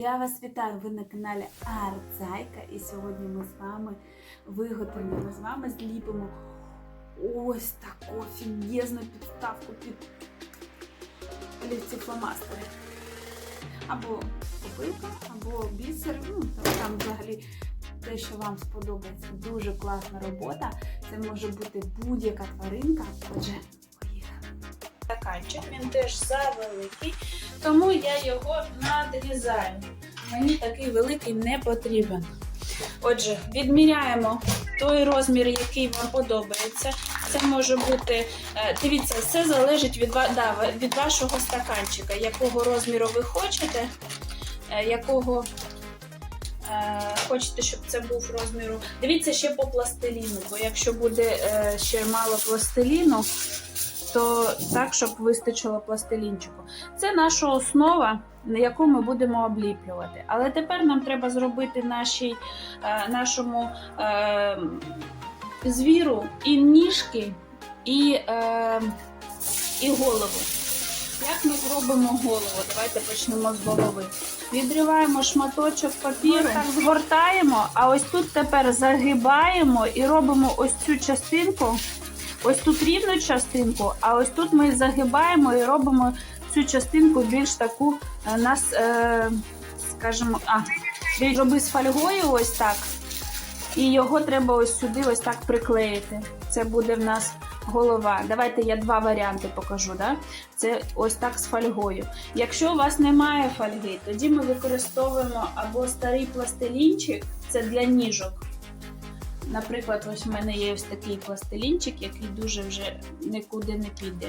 Я вас вітаю! Ви на каналі Арцайка. І сьогодні ми з вами виготовимо, ми з вами зліпимо ось таку офігезну підставку під олівці. Або копилка, або бісер. Ну, там, там взагалі те, що вам сподобається. Дуже класна робота. Це може бути будь-яка тваринка. Отже, поїхали. стаканчик, він теж завеликий, тому я його надрізаю. Мені такий великий не потрібен. Отже, відміряємо той розмір, який вам подобається. Це може бути, е, дивіться, все залежить від, да, від вашого стаканчика, якого розміру ви хочете, е, якого е, хочете, щоб це був розміру. Дивіться ще по пластиліну, бо якщо буде е, ще мало пластиліну, то так, щоб вистачило пластилінчику. Це наша основа, на яку ми будемо обліплювати. Але тепер нам треба зробити нашій, е, нашому е, звіру і ніжки, і, е, і голову. Як ми зробимо голову? Давайте почнемо з голови. Відриваємо шматочок папіру, так згортаємо, а ось тут тепер загибаємо і робимо ось цю частинку. Ось тут рівну частинку, а ось тут ми загибаємо і робимо цю частинку більш таку е, нас, е, скажімо, а, роби з фольгою ось так. І його треба ось сюди ось так приклеїти. Це буде в нас голова. Давайте я два варіанти покажу. Да? Це ось так з фольгою. Якщо у вас немає фольги, тоді ми використовуємо або старий пластилінчик, це для ніжок. Наприклад, ось в мене є ось такий пластилінчик, який дуже вже нікуди не піде.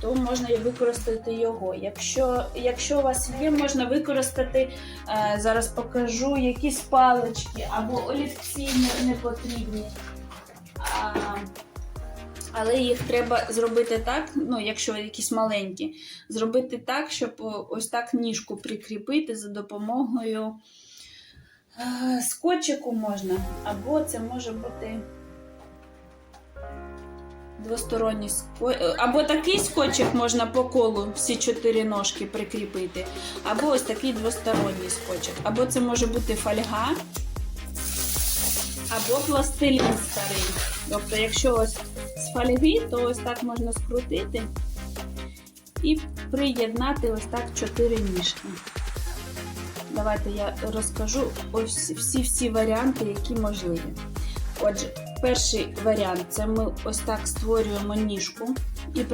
То можна використати його. Якщо, якщо у вас є, можна використати, зараз покажу якісь палички або олівці не потрібні. Але їх треба зробити так, ну, якщо якісь маленькі, зробити так, щоб ось так ніжку прикріпити за допомогою. Е, Скотчику можна, або це може бути двосторонній скотч, або такий скотчик можна по колу всі чотири ножки прикріпити, або ось такий двосторонній скотчик. Або це може бути фольга, або пластилін старий. Тобто, якщо ось з фольги, то ось так можна скрутити і приєднати ось так чотири ніжки. Давайте я розкажу ось всі-всі варіанти, які можливі. Отже, перший варіант це ми ось так створюємо ніжку і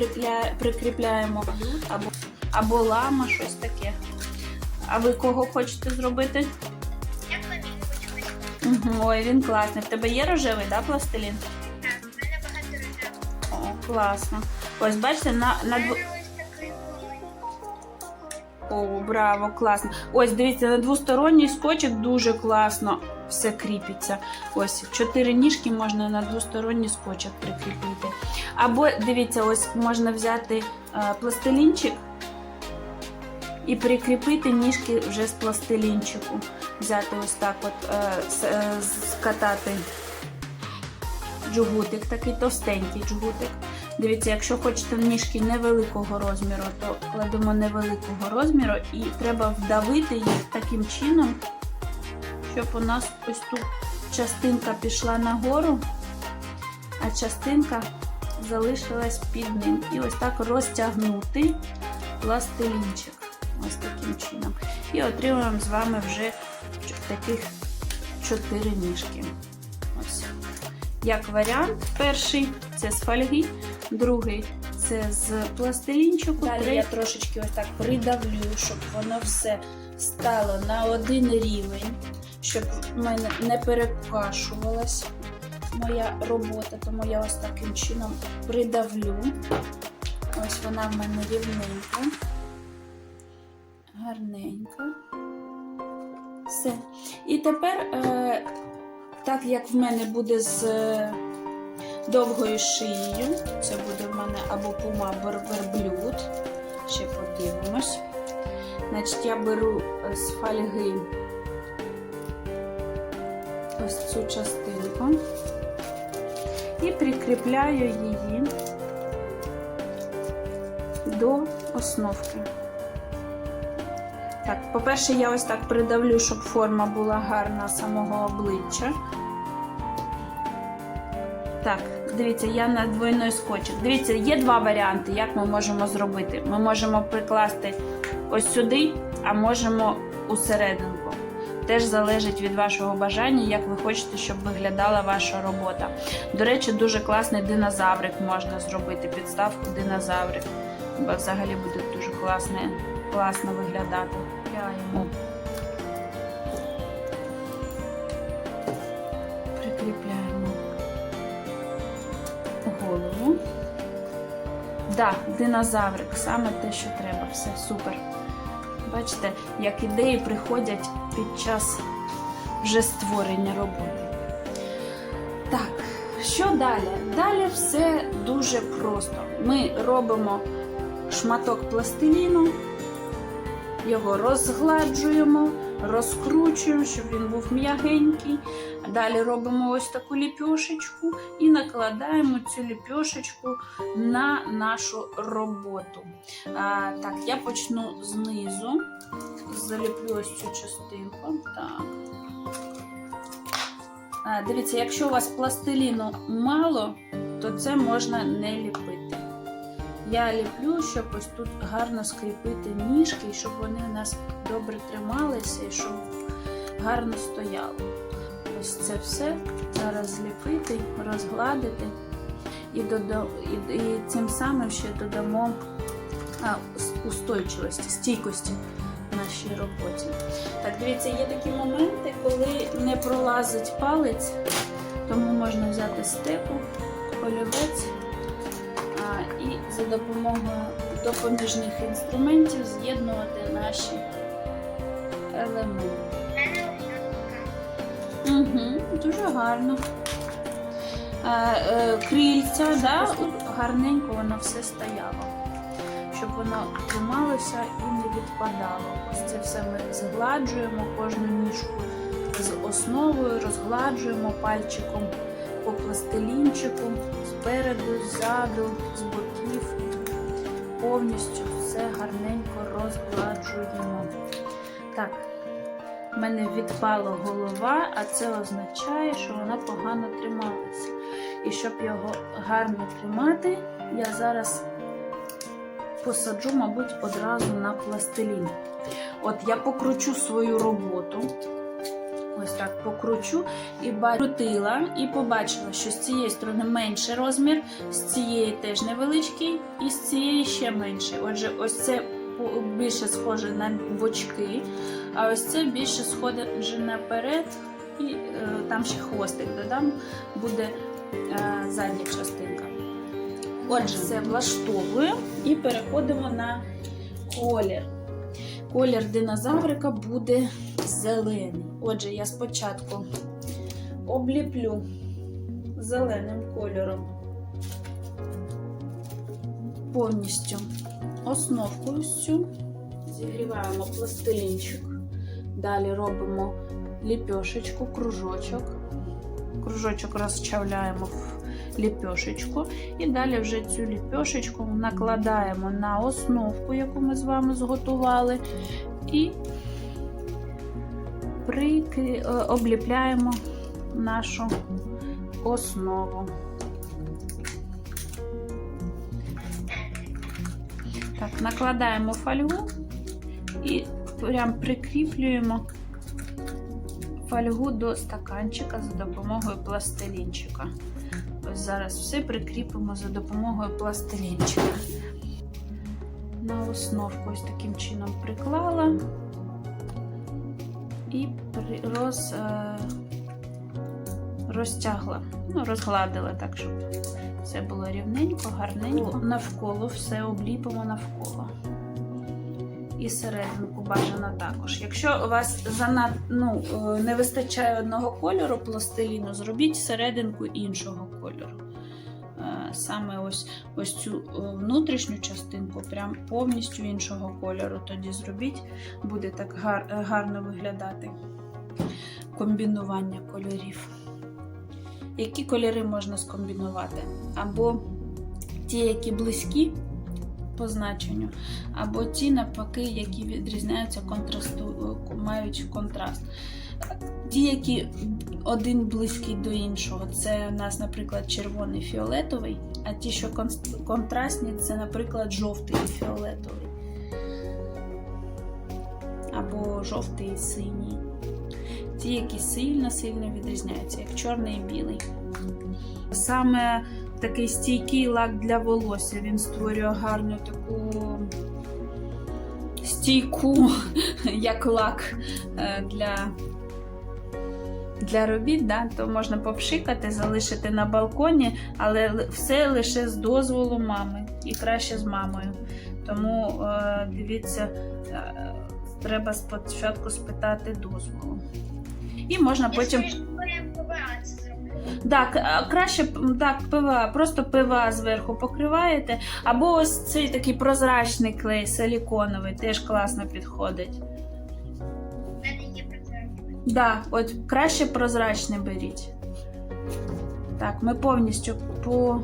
прикріпляємо або, або лама, щось таке. А ви кого хочете зробити? Я Угу, ой, він класний. В тебе є рожевий, да, пластилін? Так, в мене багато рожевих. О, класно. Ось бачите, на, на О, браво, класно. Ось дивіться, на двосторонній скотчик дуже класно все кріпиться. Ось чотири ніжки можна на двосторонній скотчик прикріпити. Або дивіться, ось можна взяти е, пластилінчик і прикріпити ніжки вже з пластилінчику. Взяти ось так, от е, е, скатати джгутик, такий товстенький джгутик. Дивіться, якщо хочете ніжки невеликого розміру, то кладемо невеликого розміру і треба вдавити їх таким чином, щоб у нас ось тут частинка пішла нагору, а частинка залишилась під ним. І ось так розтягнути пластилінчик. Ось таким чином. І отримуємо з вами вже таких чотири ніжки. Ось. Як варіант, перший це з фольги, другий це з пластилінчику. Далі я трошечки ось так придавлю, щоб воно все стало на один рівень, щоб в мене не перекашувалась моя робота, тому я ось таким чином придавлю. Ось вона в мене рівненька, гарненька. Все. І тепер, е, так як в мене буде з е, довгою шиєю, це буде в мене або пума або верблюд. Ще подивимось. Значить, я беру е, з фольги ось цю частинку і прикріпляю її до основки. Так, по-перше, я ось так придавлю, щоб форма була гарна самого обличчя. Так, дивіться, я на двойний скотчик. Дивіться, є два варіанти, як ми можемо зробити. Ми можемо прикласти ось сюди, а можемо усерединку. Теж залежить від вашого бажання, як ви хочете, щоб виглядала ваша робота. До речі, дуже класний динозаврик можна зробити, підставку динозаврик. Бо взагалі буде дуже класне, класно виглядати. Прикріпляємо Да, динозаврик, саме те, що треба, все супер. Бачите, як ідеї приходять під час вже створення роботи. Так, що далі? Далі все дуже просто. Ми робимо шматок пластиліну, його розгладжуємо, розкручуємо, щоб він був м'ягенький. Далі робимо ось таку ліпьошечку і накладаємо цю ліпьошечку на нашу роботу. А, так, я почну знизу. Заліплю ось цю частинку. Так. А, дивіться, якщо у вас пластиліну мало, то це можна не ліпити. Я ліплю, щоб ось тут гарно скріпити ніжки, щоб вони у нас добре трималися і щоб гарно стояли. Ось це все зараз зліпити, розгладити і, дода... і, і цим самим ще додамо а, устойчивості, стійкості нашій роботі. Так, дивіться, є такі моменти, коли не пролазить палець, тому можна взяти стеку, олівець а, і за допомогою допоміжних інструментів з'єднувати наші елементи. Угу, дуже гарно. Е, е, крильця, да, гарненько воно все стояло, щоб воно трималося і не відпадало. Ось це все ми згладжуємо кожну ніжку з основою, розгладжуємо пальчиком по пластилінчику, спереду, ззаду, з боків. Повністю все гарненько розгладжуємо. Так, у мене відпала голова, а це означає, що вона погано трималася. І щоб його гарно тримати, я зараз посаджу, мабуть, одразу на пластилін. От я покручу свою роботу. Ось так покручу і крутила, і побачила, що з цієї сторони менший розмір, з цієї теж невеличкий, і з цієї ще менший. Отже, ось це більше схоже на бочки, а ось це більше схоже наперед, і е, там ще хвостик додам, буде е, задня частинка. Отже, все влаштовую і переходимо на колір. Колір динозаврика буде зелений. Отже, я спочатку обліплю зеленим кольором повністю основку ось цю. Зігріваємо пластилінчик. Далі робимо ліпьошечку, кружочок. Кружочок розчавляємо в ліпьошечку. І далі вже цю ліпьошечку накладаємо на основку, яку ми з вами зготували, і прикрі... е, обліпляємо нашу основу. Так, накладаємо фольгу і прям прикріплюємо фольгу до стаканчика за допомогою пластилінчика. Ось зараз все прикріпимо за допомогою пластилінчика. На основку ось таким чином приклала і роз, е, розтягла, ну, розгладила так, щоб все було рівненько, гарненько. Навколо все обліпимо навколо. І серединку бажано також. Якщо у вас занад, ну, е, не вистачає одного кольору пластиліну, зробіть серединку іншого кольору. Е, Саме ось, ось цю е, внутрішню частинку, прям повністю іншого кольору. Тоді зробіть, буде так гар, гарно виглядати комбінування кольорів. Які кольори можна скомбінувати? Або ті, які близькі, по значенню, або ті навпаки, які відрізняються контрасту, мають контраст. Ті, які один близький до іншого, це у нас, наприклад, червоний фіолетовий, а ті, що контрастні, це, наприклад, жовтий і фіолетовий. Або жовтий і синій. Ті, які сильно-сильно відрізняються, як чорний і білий. Саме такий стійкий лак для волосся. Він створює гарну таку стійку, як лак е, для, для робіт. Да? То можна попшикати, залишити на балконі, але все лише з дозволу мами і краще з мамою. Тому е, дивіться, е, треба спочатку спитати дозволу. І можна потім. Так, краще так, ПВА, просто ПВА зверху покриваєте. Або ось цей такий прозрачний клей, силіконовий, теж класно підходить. У мене є прозрачний. Да, от краще прозрачний беріть. Так, ми повністю по...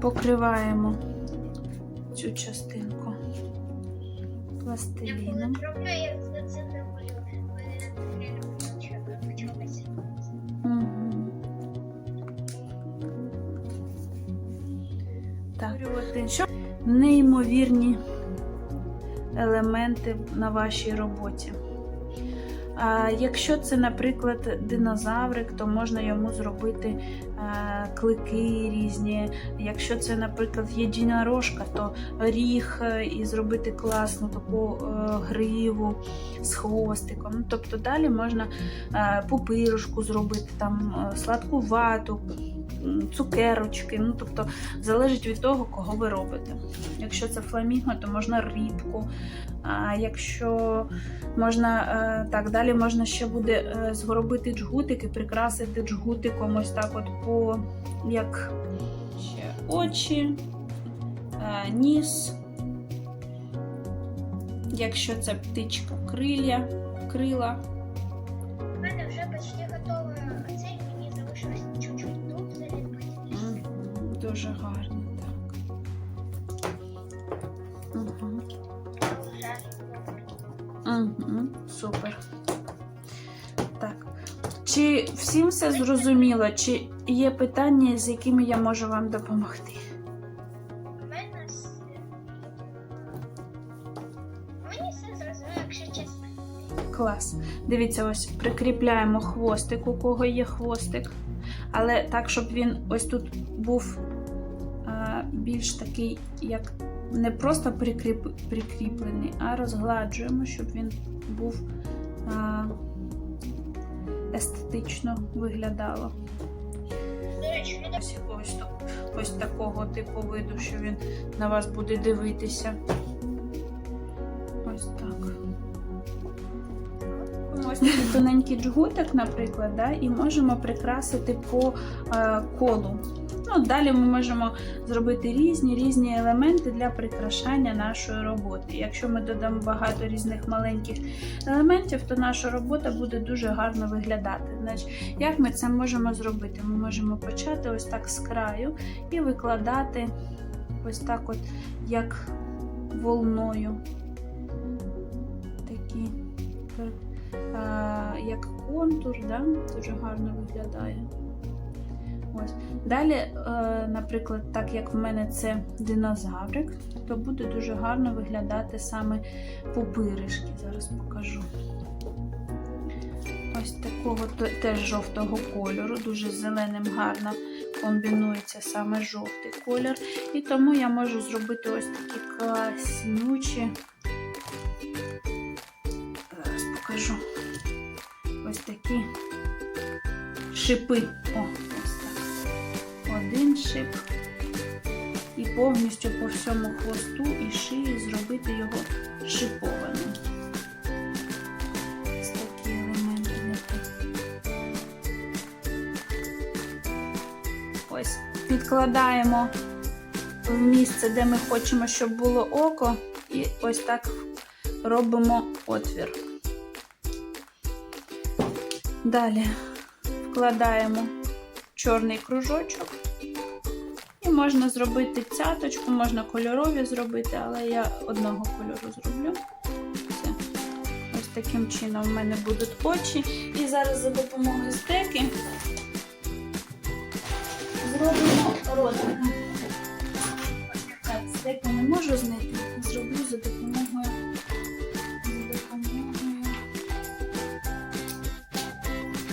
покриваємо цю частинку Я пластиліном. Що неймовірні елементи на вашій роботі. А якщо це, наприклад, динозаврик, то можна йому зробити е, клики різні. Якщо це, наприклад, єдинорожка, то ріг е, і зробити класну таку е, гриву з хвостиком. Ну, тобто далі можна пупирушку зробити, там сладку вату, цукерочки. Ну, тобто залежить від того, кого ви робите. Якщо це фламінго, то можна рибку. А якщо можна е, так, далі можна ще буде е, зробити джгутик і прикрасити джгутиком ось так, от по як ще очі, е, ніс. Якщо це птичка, крилля, крила. У мене вже почти готове цей, мені залишилось чуть-чуть Дуже гарно, так. Угу. Угу, супер. Так. Чи всім все зрозуміло? Чи є питання, з якими я можу вам допомогти? Мені все зрозуміло, якщо чесно. Клас. Дивіться, ось прикріпляємо хвостик, у кого є хвостик. Але так, щоб він ось тут був більш такий, як не просто прикріп, прикріплений, а розгладжуємо, щоб він був а, естетично виглядало. До речі, люди Ось якогось ось такого типу виду, що він на вас буде дивитися. Ось так. Ось такий тоненький джгутик, наприклад, да, і можемо прикрасити по е, колу. Ну, далі ми можемо зробити різні різні елементи для прикрашання нашої роботи. Якщо ми додамо багато різних маленьких елементів, то наша робота буде дуже гарно виглядати. Значить, як ми це можемо зробити? Ми можемо почати ось так з краю і викладати ось так, от, як волною. Такі, е, як контур, да? дуже гарно виглядає. Ось. Далі, е, наприклад, так як в мене це динозаврик, то буде дуже гарно виглядати саме пупиришки. Зараз покажу. Ось такого теж жовтого кольору, дуже зеленим гарно комбінується саме жовтий колір. І тому я можу зробити ось такі класнючі. Зараз покажу. Ось такі шипи. О. Один шип. І повністю по всьому хвосту і шиї зробити його шипованим. Ось такі елементи. Підкладаємо в місце, де ми хочемо, щоб було око, і ось так робимо отвір. Далі вкладаємо чорний кружочок І можна зробити цяточку, можна кольорові зробити, але я одного кольору зроблю. Все. Ось таким чином в мене будуть очі. І зараз за допомогою стеки зробимо ротика. Так, стеку не можу знайти. Зроблю за допомогою. За допомогою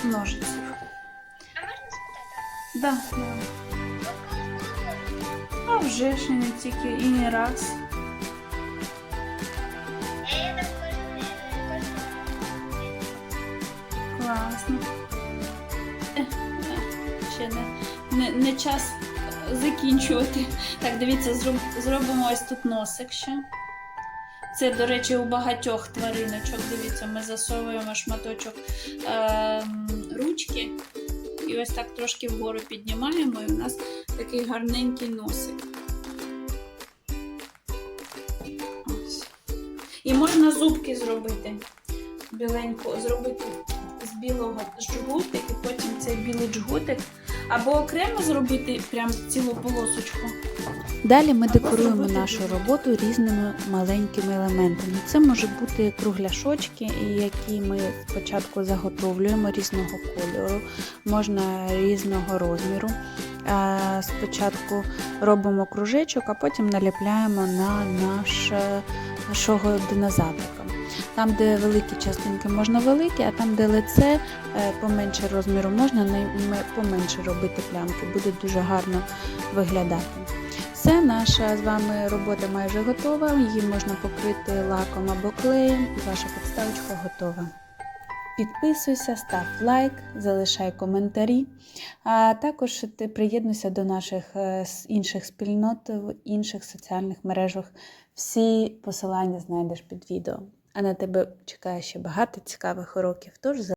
ножиців. А можна спитати? Да, да. Вже ж не тільки і не раз. Класно. Е, е, Ще не, не, не час закінчувати. Так, дивіться, зроб- зробимо ось тут носик ще. Це, до речі, у багатьох твариночок. Дивіться, ми засовуємо шматочок е, ручки і ось так трошки вгору піднімаємо, і у нас такий гарненький носик. Можна зубки зробити. Біленько зробити з білого жгутик, і потім цей білий жгутик. Або окремо зробити прям цілу полосочку. Далі ми декоруємо нашу роботу різними маленькими елементами. Це може бути кругляшочки, які ми спочатку заготовлюємо різного кольору, можна різного розміру. Е, Спочатку робимо кружечок, а потім наліпляємо на наш, нашого динозаврика. Там, де великі частинки, можна великі, а там, де лице е, поменше розміру, можна поменше робити плямки. Буде дуже гарно виглядати. Все, наша з вами робота майже готова. Її можна покрити лаком або клеєм, і ваша підставочка готова. Підписуйся, став лайк, залишай коментарі. А також ти приєднуйся до наших е, інших спільнот в інших соціальних мережах. Всі посилання знайдеш під відео. А на тебе чекає ще багато цікавих уроків. Тож